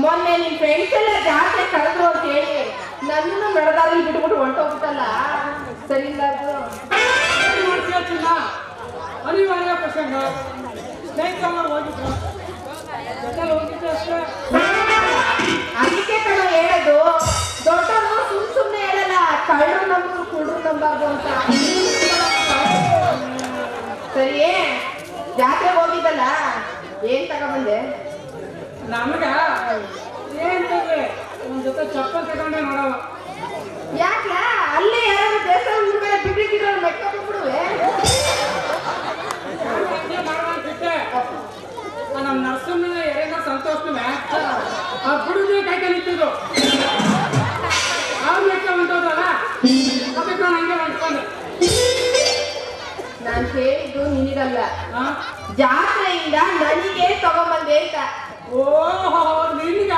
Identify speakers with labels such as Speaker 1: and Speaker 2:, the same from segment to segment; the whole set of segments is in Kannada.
Speaker 1: ಮೊನ್ನೆ ನಿನ್ ಫ್ರೆಂಡ್ಸ್ ಎಲ್ಲ ಜಾತ್ರೆ
Speaker 2: ಕಳೆದ್ರು ಅಂತ ಹೇಳಿ. ನನ್ನ ಮೆಡದಾಗಿ ಬಿಟ್ಬಿಟ್ಟು ಹೊರಟೋಗ್ಬಿಟ್ಟಲ್ಲ. ಸರಿ ಇಲ್ಲ ಅದು
Speaker 1: ಅದಕ್ಕೆ ಕಣ ಹೇಳೋದು, ದೊಡ್ಡವರು ಸುಮ್ ಸುಮ್ಮನೆ ಹೇಳಲ್ಲ, ಕಳ್ಳರು ನಂಬರು ಕುಡ್ರು ನಂಬಾರ್ದು ಅಂತ. ಸರಿಯೇ? ಜಾತ್ರೆ ಹೋಗಿದ್ದಲ್ಲ? ಏನ್ ತಗೊಂಡ್ಬಂದೆ
Speaker 2: ನಮಗ? ಏನ್ ತಂದ್ರೆ? ಒಂದ್ ಜೊತೆ ಚಪ್ಪಲ್ ತಗೊಂಡೆ ನೋಡವ
Speaker 1: ಯಾಕ ಅಲ್ಲಿ ಬಿಟ್ಟಿಟ್ಟಿರೋ ಮೆಟ್ಕೊಂಡ್ಬಿಡುವೆ
Speaker 2: ನಾನು ಹಂಗೆ ಮಾಡುವಂತಿದ್ದೆ ನಮ್ಮ ನರ್ಸನ್ನ ಎರೆನ ಸಂತೋಷನೇ ಆ ಬಿಡುದೇ ಕೈ ನಿಂತಿದ್ರು ಆ ಲೆಕ್ಕ ಹೊಂಟೋದಲ್ಲ? ಅದಕ್ಕೆ ನಾನು ಹಂಗೆ ಹೊಂಟ್ಕೊಂಡೆ
Speaker 1: ನಾನು ಹೇಳಿದ್ದು ನಿನಗಲ್ಲ ಜಾತ್ರೆಯಿಂದ ನನಗೆ
Speaker 2: ಓಹೋ ನಿನ್ಗ?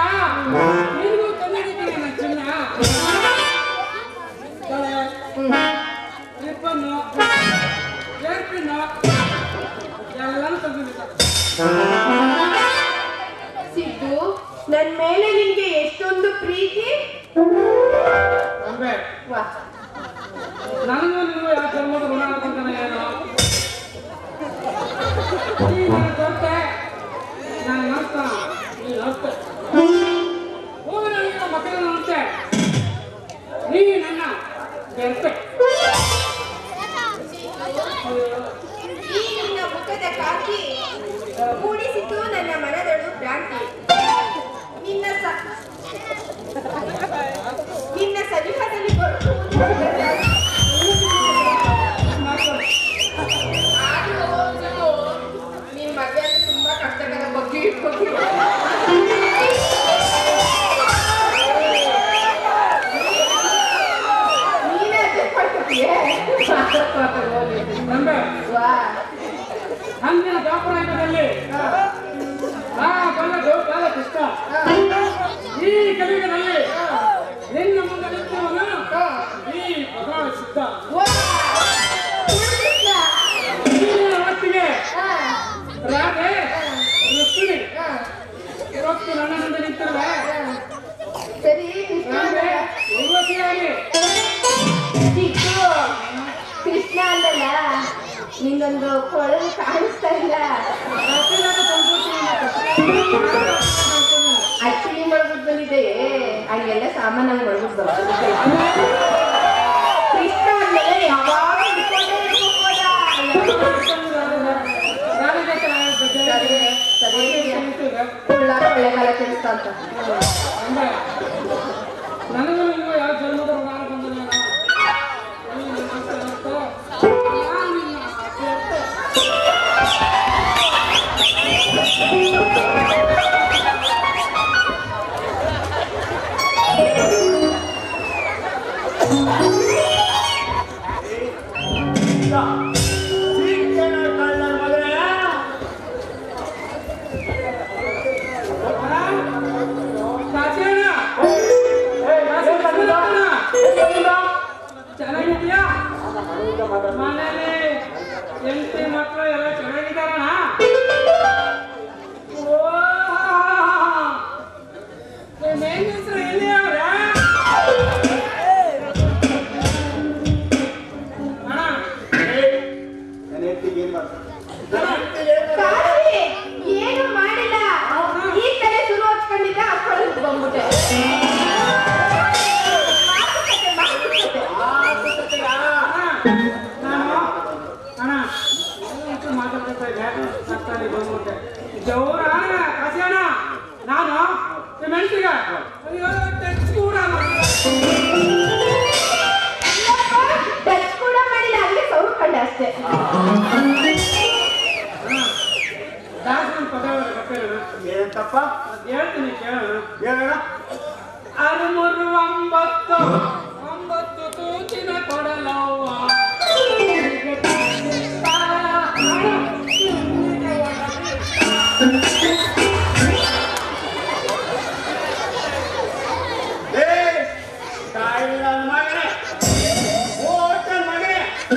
Speaker 2: ನಿನ್ಗೂ ತಂದಿದ್ದೀನಿ ನನ್ನ ಚಿನ್ನ. ಎಲ್ಲಾನು ತಂದಿದ್ದೀನಿ
Speaker 1: ಸಿದ್ದು ನನ್ ಮೇಲೆ ನಿನ್ಗೆ ಎಷ್ಟೊಂದು ಪ್ರೀತಿ?
Speaker 2: ನನಗೂ ನೀವು ಯಾವ ಜನ್ಮದ ಋಣ ಅನ್ಕೊಂತಾನೆ ಏನು
Speaker 1: 3
Speaker 2: アッ
Speaker 1: プ2 Hallelujah. ನಿಂಗೊಂದು ಕೊಳಲು ಕಾಣಿಸ್ತಾ ಇಲ್ಲ. ಆಕ್ಚುಲಿ ಮಾಡ್ಬಿಟ್ಟು ಬಂದಿದೆ ಅಲ್ಲೆಲ್ಲ ಹಂಗೆಲ್ಲ ಸಾಮಾನ್ಯ ಮಳಗುದ್ ಬರ್ತದೆ ಕೊಳ್ಳೆಗಾಲ ಅಂತ
Speaker 2: ಹೆಂಡತಿ ಮಕ್ಕಳು ಅಷ್ಟಲ್ಲಿ ಬಂದ್ಬಿಟ್ಟೆ ಜೋರ ಕಾಸಿ ಅಣ್ಣ ನಾನು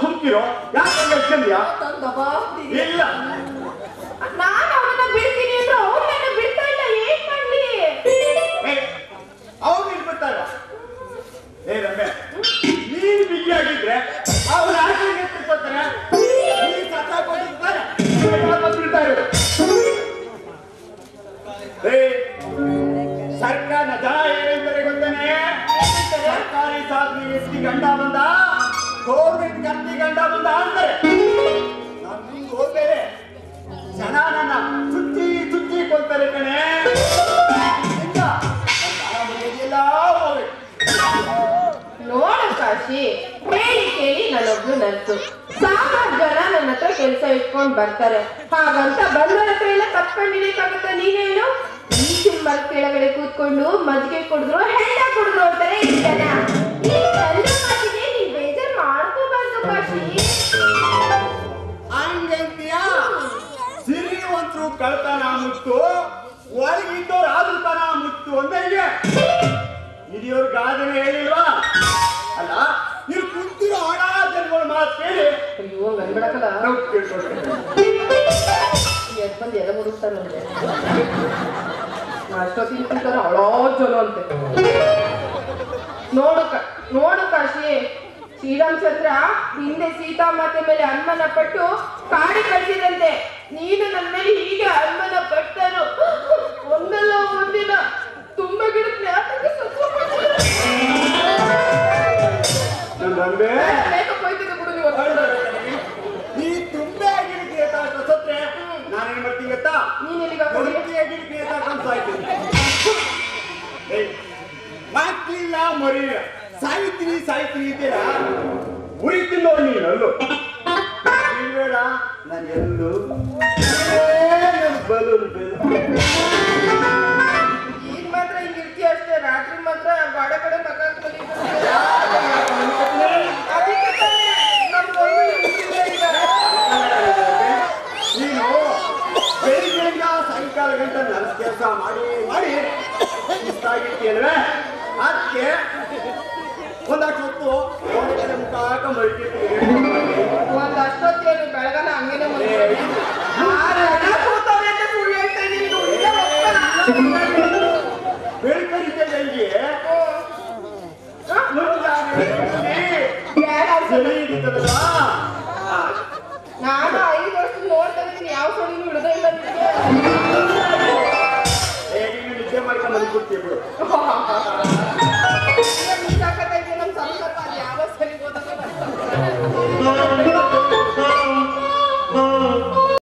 Speaker 3: ಕೂತಿರೋ ಯಾಕೆ ಹೇಳ್ಕೊಂಡ್ಯಾ ಇಲ್ಲ.
Speaker 1: ನಾನು ಬಿಡ್ತೀನಿ ಅಂದ್ರೆ ನನ್ನ ಬಿಡ್ತಾ ಇಲ್ಲ. ಏನ್ ಮಾಡ್ಲಿ?
Speaker 3: ಅವ್ರು ನಿಲ್ಬಿಡ್ತಾರ ಏ ರಮ್ಯ ನೀನ್ ಬಿಗಿ ಆಗಿದ್ರೆ ಅವ್ರು ಆಚೆಗೆ ಎತ್ತಿರ್ತಾರೆ ನೀನ್ ಸತ್ತಾಕೊಂಡಿರ್ತಾರೆ ಬಂದ್ಬಿಡ್ತಾರೆ ಏ ಸರ್ಕಾರ ಜನ ಏನಂತಾರೆ ಗೊತ್ತೇನೆ? ಸರ್ಕಾರಿ ಸಾಧನೆ ಎತ್ತಿ ಗಂಡ ಬಂದ?
Speaker 1: ನರ್ಸು ಸಾಕಷ್ಟು ಜನ ನನ್ನ ಹತ್ರ ಕೆಲಸ ಇಟ್ಕೊಂಡು ಬರ್ತಾರೆ. ಹಾಗಂತ ಬಂದವರ ಹತ್ರ ಎಲ್ಲ ತಪ್ಕೊಂಡಿರಕ್ಕಾಗತ್ತ ನೀನೇನು? ಈ ಮರ ಕೆಳಗಡೆ ಕೂತ್ಕೊಂಡು ಮಜ್ಜಿಗೆ ಕುಡಿದ್ರು, ಹೆಂಡ ಕುಡಿದ್ರು ಅಂತಾರೆ ಈ ಜನ. ಈ
Speaker 3: ಒಳಗಿದ್ದವ್ರು
Speaker 1: ಬಂದು ಎಲ್ಲ ಮುಡುಕ್ತಾರೆ ಅಂದ್ರೆ ಅಷ್ಟೊತ್ತಿನ ಹಳೋ ಜನ ಅಂತೆ. ನೋಡು ನೋಡು ಕಾಶಿ. ಶ್ರೀರಾಮಚಂದ್ರ ಹಿಂದೆ ಸೀತಾಮಾತೆ ಮೇಲೆ ಅನುಮಾನ ಪಟ್ಟು ಕಾಡಿ ಕಳಿಸಿದಂತೆ. ನೀನು ನನ್ನ ಮೇಲೆ ಹೀಗೆ ಅನುಮಾನ ಪಟ್ಟನು. ಒಂದಲ್ಲ ಒಂದಿನ ತುಂಬಾ ಗಿಡ ಜ್ಞಾಪಕ ನೀನ್ ಎಲ್ಲಿಗೆ ಹೋಗ್ತೀಯ?
Speaker 3: ಕೊಡುಗೆ ಆಗಿರ್ತೀಯ ಸಾಯ್ತೀನಿ ಸಾಯ್ತೀನಿ ಉರಿತೀನಿ ನೋಡಿ ನೀನು ಅಲ್ಲು. ಬೇಡ ನಾನು ಎಲ್ಲೂ ಬಲೂನ್
Speaker 1: ಈಗ ಮಾತ್ರ ಹಿಂಗಿರ್ತೀಯ ಅಷ್ಟೇ ರಾತ್ರಿ ಮಾತ್ರ ಬಾಡ ಕಡೆ ಮಗ
Speaker 3: ಯಾವ ಸೊಡಿನೂ ಹಿಡ್ದ ಇಲ್ಲ ನಿದ್ದೆ ಮಾಡ್ಕೊಂಡು ಬಂದ್ಬಿಡ್ತೀವಿ ಬಿಡು. ನಮ್ಮ ಸರ್ಕಾರ ಯಾವ ಸರಿ ಓದೋದು